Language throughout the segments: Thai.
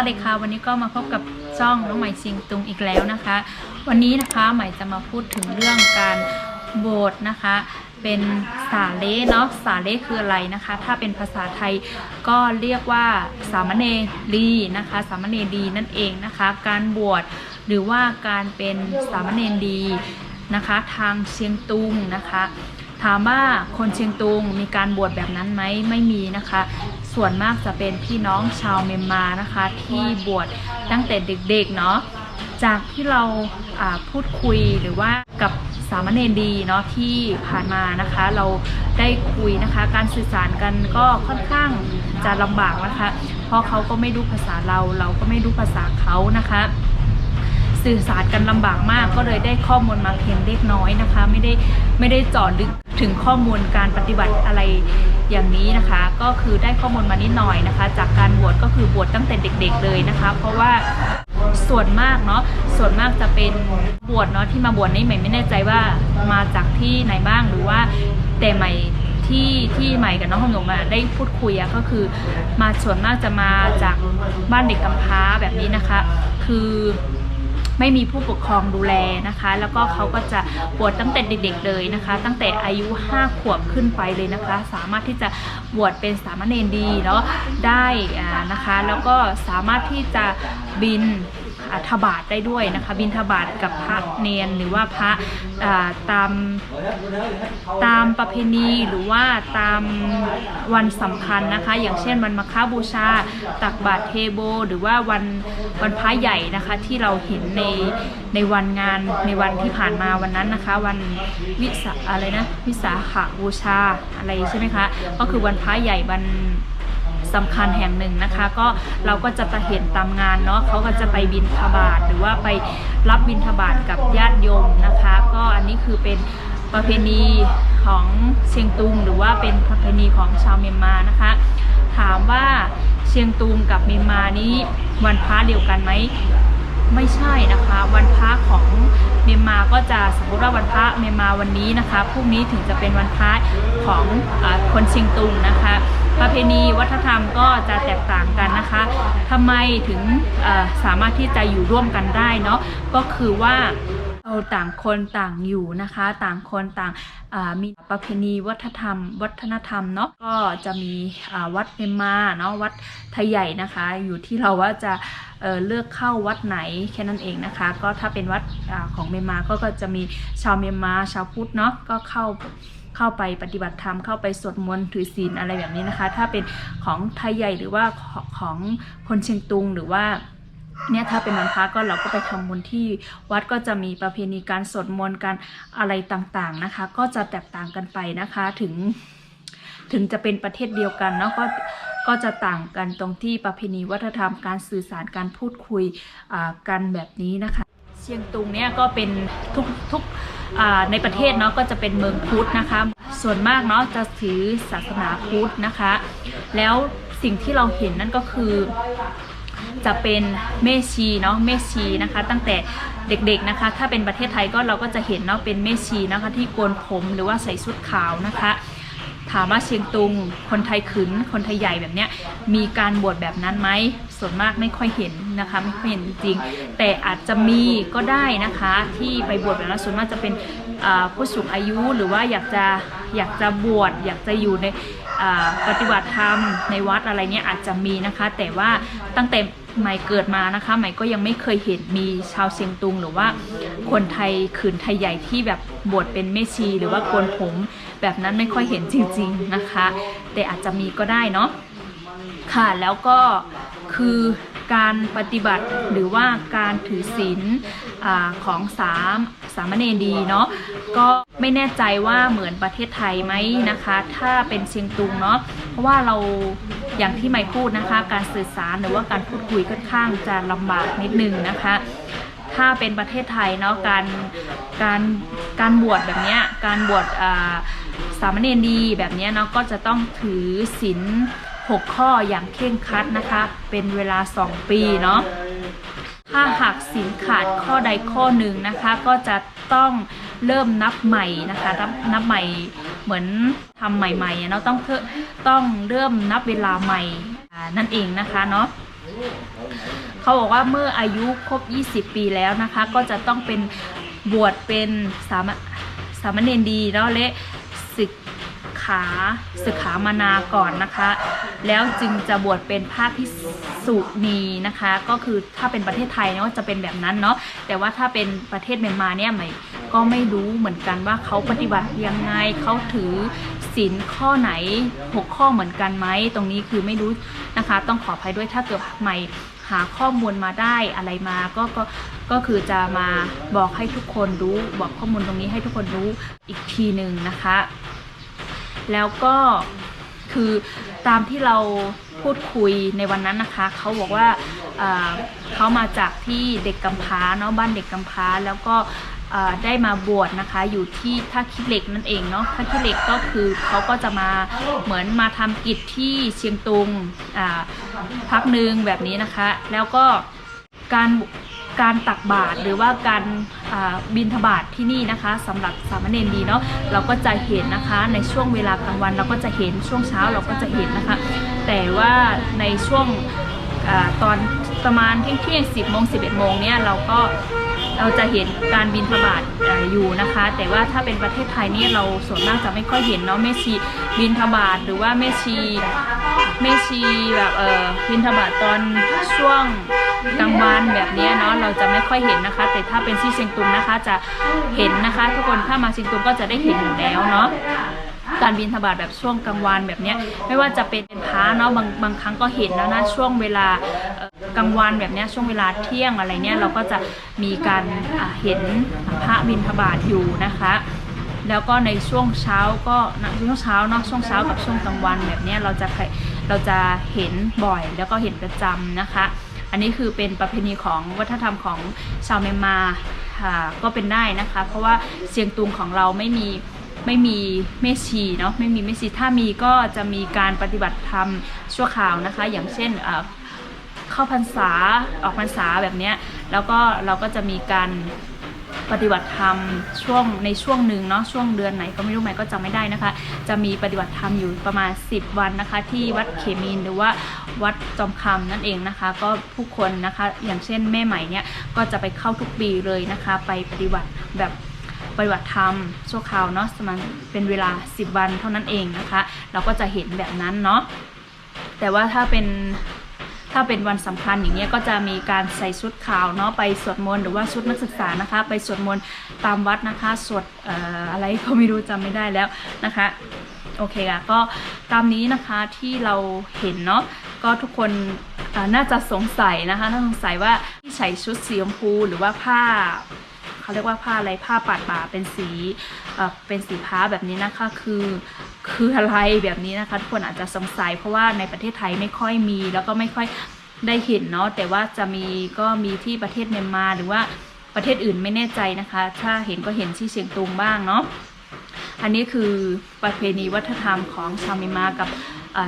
วัสดีค่ะวันนี้ก็มาพบกับช่องน้องใหม่ชิงตุงอีกแล้วนะคะ วันนี้นะคะใหม่จะมาพูดถึงเรื่องการโบสนะคะ เป็นสาเลเนาะสาเลคืออะไรนะคะ ถ้าเป็นภาษาไทยก็เรียกว่าสามเณรีนะคะ สามเณรีนั่นเองนะคะ การบวชหรือว่าการเป็นสามเณรีนะคะ ทางเชียงตุงนะคะถามว่าคนเชียงตุงมีการบวชแบบนั้นไหมไม่มีนะคะ ส่วนมากจะเป็นพี่น้องชาวเมียนมานะคะ ที่บวชตั้งแต่เด็กๆเนาะจากที่เราพูดคุยหรือว่ากับสามเณรดีเนาะที่ผ่านมานะคะ เราได้คุยนะคะ การสื่อสารกันก็ค่อนข้างจะลำบากนะคะ เพราะเขาก็ไม่รู้ภาษาเราเราก็ไม่รู้ภาษาเขานะคะ สื่อสารกันลำบากมากก็เลยได้ข้อมูลมาเพียงเล็กน้อยนะคะ ไม่ได้ไม่ได้จาะลึก ถึงข้อมูลการปฏิบัติอะไรอย่างนี้นะคะ ก็คือได้ข้อมูลมานิดหน่อยนะคะ จากการบวชก็คือบวชตั้งแต่เด็ก ๆ เลยนะคะ เพราะว่าส่วนมากเนาะส่วนมากจะเป็นบวชเนาะที่มาบวชนี่ใหม่ไม่แน่ใจว่ามาจากที่ไหนบ้างหรือว่าแต่ใหม่ที่ที่ใหม่กับน้องขนมอะได้พูดคุยอะก็คือ มาส่วนมากจะมาจากบ้านเด็กกำพร้าแบบนี้นะคะ คือ ไม่มีผู้ปกครองดูแลนะคะ แล้วก็เขาก็จะบวชตั้งแต่เด็กๆเลยนะคะ ตั้งแต่อายุ 5 ขวบขึ้นไปเลยนะคะ สามารถที่จะบวชเป็นสามเณรดีเนาะได้นะคะ แล้วก็สามารถที่จะบิน อ่าทบาทได้ด้วยนะคะบินทบาทกับพระเนนหรือว่าพระตามตามประเพณีหรือว่าตามวันสำคัญนะคะ อย่างเช่นวันมาฆบูชา ตักบาตรเทโบ หรือว่าวันวันพระใหญ่นะคะที่เราเห็นในในวันงานในวันที่ผ่านมาวันนั้นนะคะ วันวิสาอะไรนะวิสาขบูชาอะไรใช่ไหมคะก็คือวันพระใหญ่วัน สำคัญแห่งหนึ่งนะคะ ก็เราก็จะไปเห็นตามงานเนาะเขาก็จะไปบินทบาทหรือว่าไปรับบินทบาทกับญาติโยมนะคะ ก็อันนี้คือเป็นประเพณีของเชียงตุง หรือว่าเป็นประเพณีของชาวเมียนมานะคะ ถามว่าเชียงตุงกับเมียนมานี้วันพระเดียวกันไหมไม่ใช่นะคะ วันพระของเมียนมาก็จะสมมติว่าวันพระเมียนมาวันนี้นะคะพรุ่งนี้ถึงจะเป็นวันพระของอคนเชียงตุงนะคะ ประเพณีวัฒนธรรมก็จะแตกต่างกันนะคะทำไมถึงสามารถที่จะอยู่ร่วมกันได้เนาะก็คือว่าเราต่างคนต่างอยู่นะคะ ต่างคนต่างมีประเพณีวัฒนธรรม วัฒนธรรมเนาะก็จะมีวัดเมมาเนาะวัดไทยใหญ่นะคะ อยู่ที่เราว่าจะเเลือกเข้าวัดไหนแค่นั้นเองนะคะ ก็ถ้าเป็นวัดอของเมมาก็จะมีชาวเมมาชาวพุทธเนาะก็เข้า เข้าไปปฏิบัติธรรมเข้าไปสวดมนต์ถือศีลอะไรแบบนี้นะคะ ถ้าเป็นของไทยใหญ่หรือว่าของคนเชียงตุงหรือว่าเนี่ยถ้าเป็นวันพระก็เราก็ไปทำบุญที่วัดก็จะมีประเพณีการสวดมนต์การอะไรต่างๆนะคะ ก็จะแตกต่างกันไปนะคะถึง ถึงจะเป็นประเทศเดียวกันเนาะก็ก็จะต่างกันตรงที่ประเพณีวัฒนธรรมการสื่อสารการพูดคุยอ่ากันแบบนี้นะคะ เชียงตุงเนี่ยก็เป็นทุกทุก ในประเทศเนาะก็จะเป็นเมืองพุทธนะคะ ส่วนมากเนาะจะถือศาสนาพุทธนะคะ แล้วสิ่งที่เราเห็นนั่นก็คือจะเป็นเมชีเนาะเมชีนะคะ ตั้งแต่เด็กๆนะคะ ถ้าเป็นประเทศไทยก็เราก็จะเห็นเนาะเป็นเมชีนะคะที่โกนผมหรือว่าใส่ชุดขาวนะคะ ถามว่าเชียงตุง คนไทยขืนคนไทยใหญ่แบบเนี้ยมีการบวชแบบนั้นไหม ส่วนมากไม่ค่อยเห็นนะคะไม่ค่อยเห็นจริงๆแต่อาจจะมีก็ได้นะคะที่ไปบวชแบบนั้นส่วนมากจะเป็นผู้สูงอายุหรือว่าอยากจะอยากจะบวชอยากจะอยู่ในปฏิบัติธรรมในวัดอะไรเนี้ยอาจจะมีนะคะ แต่ว่าตั้งแต่ใหม่เกิดมานะคะใหม่ก็ยังไม่เคยเห็นมีชาวเชียงตุง หรือว่าคนไทยขืนไทยใหญ่ที่แบบบวชเป็นแม่ชี หรือว่าโกนผมแบบนั้นไม่ค่อยเห็นจริง ๆนะคะ แต่อาจจะมีก็ได้เนาะ ค่ะ แล้วก็คือการปฏิบัติหรือว่าการถือศีลอของสามสามเณรดีเนาะก็ไม่แน่ใจว่าเหมือนประเทศไทยไหมนะคะ ถ้าเป็นเชียงตุงเนาะเพราะว่าเราอย่างที่ไม่พูดนะคะ การสื่อสารหรือว่าการพูดคุยค่อนข้างจะลำบากนิดนึงนะคะ ถ้าเป็นประเทศไทยเนาะการการการบวชแบบเนี้ยการบวชสามเณรดีแบบเนี้ยเนาะก็จะต้องถือศีล หกข้ออย่างเคร่งครัดนะคะ เป็นเวลา 2 ปีเนาะถ้าหากศีลขาดข้อใดข้อหนึ่งนะคะ ก็จะต้องเริ่มนับใหม่นะคะนับนับใหม่เหมือนทำใหม่ๆเนาะต้องต้องเริ่มนับเวลาใหม่นั่นเองนะคะเนาะเขาบอกว่าเมื่ออายุครบ 20 ปีแล้วนะคะ ก็จะต้องเป็นบวชเป็นสามสามเณรดีเนาะและศึก ขาศึกขามานาก่อนนะคะ แล้วจึงจะบวชเป็นพระพิสุณีนะคะ ก็คือถ้าเป็นประเทศไทยเนาะจะเป็นแบบนั้นเนาะแต่ว่าถ้าเป็นประเทศเมียนมาเนี่ยใหม่ก็ไม่รู้เหมือนกันว่าเขาปฏิบัติยังไงเขาถือศีลข้อไหนหกข้อเหมือนกันไหมตรงนี้คือไม่รู้นะคะ ต้องขออภัยด้วยถ้าเกิดใหม่หาข้อมูลมาได้อะไรมาก็ก็ก็คือจะมาบอกให้ทุกคนรู้ บอกข้อมูลตรงนี้ให้ทุกคนรู้อีกทีหนึ่งนะคะ แล้วก็คือตามที่เราพูดคุยในวันนั้นนะคะ เขาบอกว่าเเขามาจากที่เด็กกำพร้าเนาะบ้านเด็กกำพร้าแล้วก็ได้มาบวชนะคะอยู่ที่ท่าขี้เหล็กนั่นเองเนาะท่าขี้เหล็กก็คือเขาก็จะมาเหมือนมาทำกิจที่เชียงตุงพักหนึ่งแบบนี้นะคะ แล้วก็การ การตักบาตรหรือว่าการบินทบาทที่นี่นะคะสำหรับสามเณรดีเนาะเราก็จะเห็นนะคะในช่วงเวลากลางวันเราก็จะเห็นช่วงเช้าเราก็จะเห็นนะคะ แต่ว่าในช่วงอตอนประมาณเที่ยงเที่ยงสิบโมงสิบเอ็ดโมงเนี่ยเราก็เราจะเห็นการบินทบาทออยู่นะคะ แต่ว่าถ้าเป็นประเทศไทยเนี่ยเราส่วนมากจะไม่ค่อยเห็นเนาะแม่ชีบินทบาทหรือว่าแม่ชีแม่ชีแบบเออบินทบาทตอนช่วง กลางวันแบบนี้เนาะเราจะไม่ค่อยเห็นนะคะ แต่ถ้าเป็นที่เชียงตุงนะคะจะเห็นนะคะ ทุกคนถ้ามาเชียงตุงก็จะได้เห็นอยู่แล้วเนาะการบินทบาทแบบช่วงกลางวันแบบนี้ไม่ว่าจะเป็นพระเนาะบางบางครั้งก็เห็นแล้วนะช่วงเวลากลางวันแบบนี้ช่วงเวลาเที่ยงอะไรเนี้ยเราก็จะมีการเห็นพระบินทบาทอยู่นะคะ แล้วก็ในช่วงเช้าก็ช่วงเช้าเนาะช่วงเช้ากับช่วงกลางวันแบบนี้เราจะเคยเราจะเห็นบ่อยแล้วก็เห็นประจำนะคะ อันนี้คือเป็นประเพณีของวัฒนธรรมของชาวเมียนมาค่ะก็เป็นได้นะคะ เพราะว่าเสียงตุงของเราไม่มีไม่มีเมชีเนาะไม่มีเมชีถ้ามีก็จะมีการปฏิบัติธรรมชั่วคราวนะคะ อย่างเช่นเอ่อเข้าพรรษาออกพรรษาแบบเนี้ยแล้วก็เราก็จะมีการ ปฏิบัติธรรมช่วงในช่วงหนึ่งเนาะช่วงเดือนไหนก็ไม่รู้ไหมก็จำไม่ได้นะคะ จะมีปฏิบัติธรรมอยู่ประมาณ 10 วันนะคะ ที่วัดเขมินหรือว่าวัดจอมคำนั่นเองนะคะ ก็ผู้คนนะคะอย่างเช่นแม่ใหม่เนี่ยก็จะไปเข้าทุกปีเลยนะคะ ไปปฏิบัติแบบปฏิบัติธรรมชั่วคราวเนาะมาณเป็นเวลา 10 วันเท่านั้นเองนะคะ เราก็จะเห็นแบบนั้นเนาะแต่ว่าถ้าเป็น ถ้าเป็นวันสำคัญอย่างเงี้ยก็จะมีการใส่ชุดขาวเนาะไปสวดมนต์หรือว่าชุดนักศึกษานะคะ ไปสวดมนต์ตามวัดนะคะสวดอออะไรก็ไม่รู้จำไม่ได้แล้วนะคะโอเคค่ะก็ตามนี้นะคะที่เราเห็นเนาะก็ทุกคนน่าจะสงสัยนะคะน่าสงสัยว่าที่ใส่ชุดสีชมพูหรือว่าผ้า เขาเรียกว่าผ้าอะไรผ้าปาดบ่าเป็นสีเออเป็นสีพ้าแบบนี้นะคะคือคืออะไรแบบนี้นะคะทุกคนอาจจะสงสัยเพราะว่าในประเทศไทยไม่ค่อยมี แล้วก็ไม่ค่อยได้เห็นเนาะแต่ว่าจะมีก็มีที่ประเทศเมียนมาหรือว่าประเทศอื่นไม่แน่ใจนะคะ ถ้าเห็นก็เห็นที่เชียงตุงบ้างเนาะอันนี้คือประเพณีวัฒนธรรมของชาวเมียนมากับ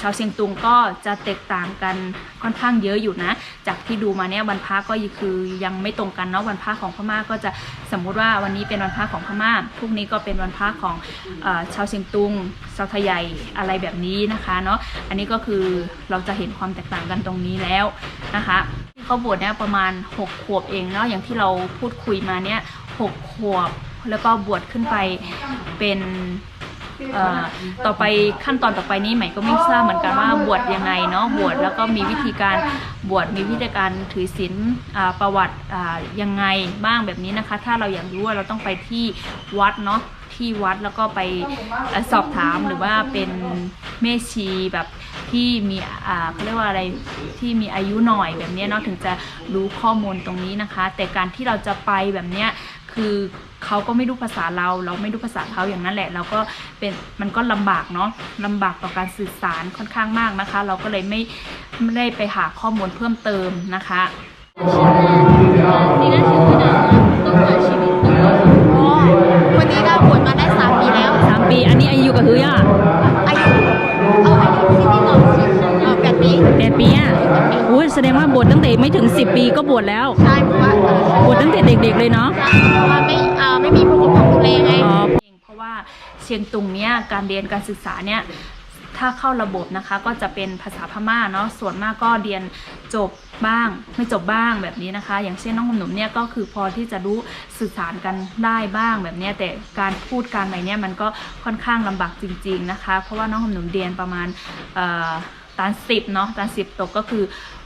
ชาวเชียงตุงก็จะแตกต่างกันค่อนข้างเยอะอยู่นะ จากที่ดูมาเนี่ยวันพระก็คือยังไม่ตรงกันเนาะวันพระของพม่าก็จะสมมุติว่าวันนี้เป็นวันพระของพม่าพรุ่งนี้ก็เป็นวันพระของอชาวเชียงตุงชาวไทยใหญ่อะไรแบบนี้นะคะเนาะอันนี้ก็คือเราจะเห็นความแตกต่างกันตรงนี้แล้วนะคะที่เขาบวชเนี่ยประมาณ 6 ขวบเองเนาะอย่างที่เราพูดคุยมาเนี่ยหกขวบแล้วก็บวชขึ้นไปเป็น ต่อไปขั้นตอนต่อไปนี้ใหม่ก็ไม่ทราบเหมือนกันว่าบวชยังไงเนาะบวชแล้วก็มีวิธีการบวชมีวิธีการถือศีลประวัติยังไงบ้างแบบนี้นะคะ ถ้าเราอยากรู้ว่าเราต้องไปที่วัดเนาะที่วัดแล้วก็ไปอสอบถามหรือว่าเป็นแม่ชีแบบที่มีอ่าเขาเรียกว่าอะไรที่มีอายุหน่อยแบบนี้เนาะถึงจะรู้ข้อมูลตรงนี้นะคะ แต่การที่เราจะไปแบบเนี้ยคือ เขาก็ไม่รู้ภาษาเรา เราไม่รู้ภาษาเขาอย่างนั้นแหละ เราก็เป็นมันก็ลำบากเนาะลำบากต่อการสื่อสารค่อนข้างมากนะคะ เราก็เลยไม่ไม่ได้ไปหาข้อมูลเพิ่มเติมนะคะนี่น่าถือว่านะต้องหาชีวิตต้องหาอ๋อคนนี้ก็บวชมาได้สามปีแล้วสามปี อันนี้อายุกับเฮืออะอายุ แปดปีแปดปีอะอุ้ยแสดงว่าบวชตั้งแต่ไม่ถึงสิบปีก็บวชแล้วใช่เพราะว่าเออบวชตั้งแต่เด็กๆเลยเนาะ ใช่เพราะว่าไม่เอ่อไม่มีผู้ปกครองดูแลไง อ๋อเพราะว่าเชียงตุงเนี่ยการเรียนการศึกษาเนี่ยถ้าเข้าระบบนะคะก็จะเป็นภาษาพม่าเนาะส่วนมากก็เรียนจบบ้าง ไม่จบบ้างแบบนี้นะคะ อย่างเช่นน้องหนุ่มเนี่ยก็คือพอที่จะรู้สื่อสารกันได้บ้างแบบเนี้ยแต่การพูดการอะไรเนี่ยมันก็ค่อนข้างลำบากจริง ๆนะคะ เพราะว่าน้องหนุ่มเรียนประมาณเอ่อ ตานสิบเนาะตานสิบตกก็คือ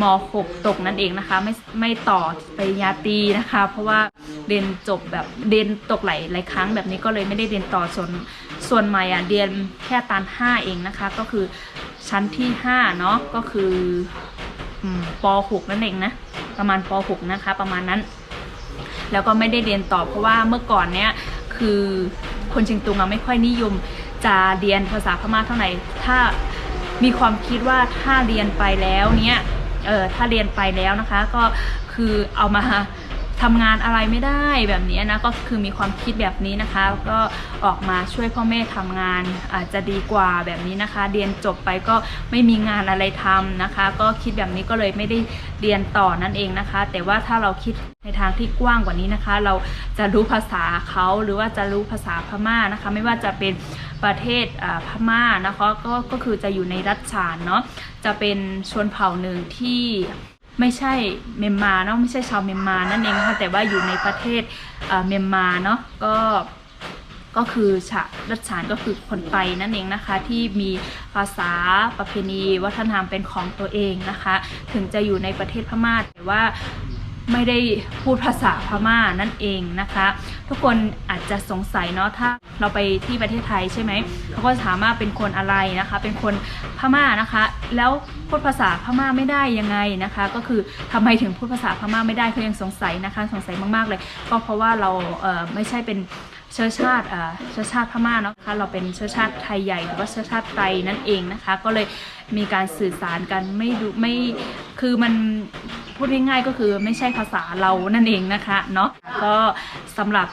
มหกตกนั่นเองนะคะ ไม่ไม่ต่อปริญญาตรีนะคะ เพราะว่าเรียนจบแบบเรียนตกหลายหลายครั้งแบบนี้ก็เลยไม่ได้เรียนต่อส่วนส่วนใหม่อะเรียนแค่ตานห้าเองนะคะ ก็คือชั้นที่ห้าเนาะก็คืออปหกนั่นเองนะประมาณปหกนะคะ ประมาณนั้น แล้วก็ไม่ได้เรียนต่อเพราะว่าเมื่อก่อนเนี้ยคือคนเชียงตุงอะไม่ค่อยนิยมจะเรียนภาษาพม่าเท่าไหร่ ถ้า มีความคิดว่าถ้าเรียนไปแล้วเนี้ยเออถ้าเรียนไปแล้วนะคะ ก็คือเอามาทำงานอะไรไม่ได้แบบนี้นะก็คือมีความคิดแบบนี้นะคะ ก็ออกมาช่วยพ่อแม่ทำงานอาจจะดีกว่าแบบนี้นะคะ เรียนจบไปก็ไม่มีงานอะไรทำนะคะ ก็คิดแบบนี้ก็เลยไม่ได้เรียนต่อนั่นเองนะคะ แต่ว่าถ้าเราคิดในทางที่กว้างกว่านี้นะคะ เราจะรู้ภาษาเขาหรือว่าจะรู้ภาษาพม่านะคะ ไม่ว่าจะเป็น ประเทศพม่านะคะก็ก็คือจะอยู่ในรัฐฉานเนาะจะเป็นชนเผ่าหนึ่งที่ไม่ใช่เมียนมาเนาะไม่ใช่ชาวเมียนมานั่นเองนะคะแต่ว่าอยู่ในประเทศเมียนมาเนาะก็ก็คือชารัชฉานก็คือคนไตนั่นเองนะคะ ที่มีภาษาประเพณี วัฒนธรรมเป็นของตัวเองนะคะ ถึงจะอยู่ในประเทศพม่าแต่ว่า ไม่ได้พูดภาษาพม่านั่นเองนะคะ ทุกคนอาจจะสงสัยเนาะถ้าเราไปที่ประเทศไทยใช่ไหมเขาก็ถามว่าเป็นคนอะไรนะคะ เป็นคนพม่านะคะ แล้วพูดภาษาพม่าไม่ได้ยังไงนะคะ ก็คือทำไมถึงพูดภาษาพม่าไม่ได้เขายังสงสัยนะคะ สงสัยมากๆเลย ก็เพราะว่าเราเไม่ใช่เป็นเชื้อชาติเอ่อเชื้อชาติพม่าเนาะคะเราเป็นเชื้อชาติไทยใหญ่หรือว่าเชื้อชาติไตนั่นเองนะคะ ก็เลยมีการสื่อสารกันไม่ดูไม่ คือมันพูดง่ายๆก็คือไม่ใช่ภาษาเรานั่นเองนะคะเนาะก็สำหรับ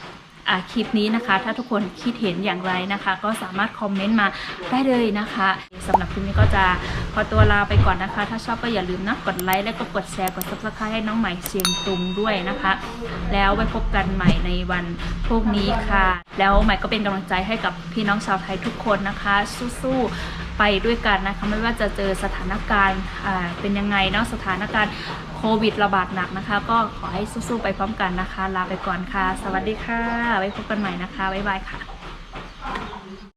คลิปนี้นะคะ ถ้าทุกคนคิดเห็นอย่างไรนะคะ ก็สามารถคอมเมนต์มาได้เลยนะคะสำหรับคลิปนี้ก็จะขอตัวลาไปก่อนนะคะ ถ้าชอบก็อย่าลืมนะกดไลค์และก็กดแชร์กด subscribe ให้น้องใหม่เชียงตุงด้วยนะคะ แล้วไว้พบกันใหม่ในวันพวกนี้ค่ะ แล้วใหม่ก็เป็นกำลังใจให้กับพี่น้องชาวไทยทุกคนนะคะ สู้ๆ ไปด้วยกันนะคะไม่ว่าจะเจอสถานการณ์อ่าเป็นยังไงเนาะสถานการณ์โควิดระบาดหนักนะคะ ก็ขอให้สู้ๆไปพร้อมกันนะคะ ลาไปก่อนค่ะ สวัสดีค่ะไว้พบกันใหม่นะคะบ๊ายบายค่ะ